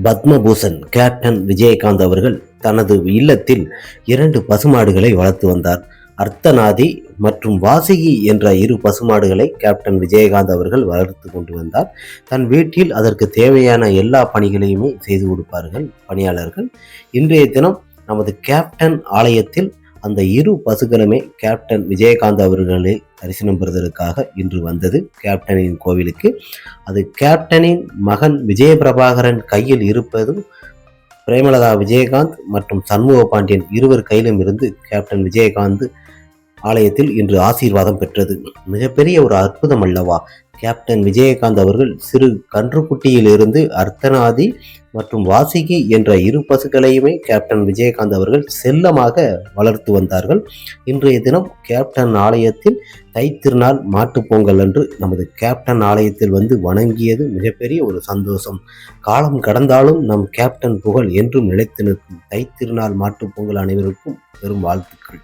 Padma Bhushan captain Vijayakanth அவர்கள் தனது இல்லத்தில் இரண்டு பசுமாடுகளை வளர்த்து வந்தார். அர்த்தநாதி மற்றும் வாசகி என்ற இரு பசுமாடுகளை கேப்டன் விஜயகாந்த் அவர்கள் வளர்த்து கொண்டு வந்தார். தன் வீட்டில் அதற்கு தேவையான எல்லா பணிகளையுமே செய்து கொடுப்பார்கள் பணியாளர்கள். இன்றைய தினம் நமது கேப்டன் ஆலயத்தில் அந்த இரு பசுகளுமே கேப்டன் விஜயகாந்த் அவர்களை தரிசனம் பெறுவதற்காக இன்று வந்தது கேப்டனின் கோவிலுக்கு. அது கேப்டனின் மகன் விஜயபிரபாகரன் கையில் இருப்பதும் பிரேமலதா விஜயகாந்த் மற்றும் சண்முக பாண்டியன் இருவர் கையிலும் இருந்து கேப்டன் விஜயகாந்த் ஆலயத்தில் இன்று ஆசீர்வாதம் பெற்றது. மிகப்பெரிய ஒரு அற்புதம் அல்லவா? கேப்டன் விஜயகாந்த் அவர்கள் சிறு கன்றுக்குட்டியிலிருந்து அர்த்தநாதி மற்றும் வாசிகி என்ற இரு பசுக்களையுமே கேப்டன் விஜயகாந்த் அவர்கள் செல்லமாக வளர்த்து வந்தார்கள். இன்றைய தினம் கேப்டன் ஆலயத்தில் தைத்திருநாள் மாட்டுப் பொங்கல் அன்று நமது கேப்டன் ஆலயத்தில் வந்து வணங்கியது மிகப்பெரிய ஒரு சந்தோஷம். காலம் கடந்தாலும் நம் கேப்டன் புகழ் என்றும் நிலைத்து நிற்கும் தைத்திருநாள் மாட்டுப் பொங்கல் அனைவருக்கும் பெரும் வாழ்த்துக்கள்.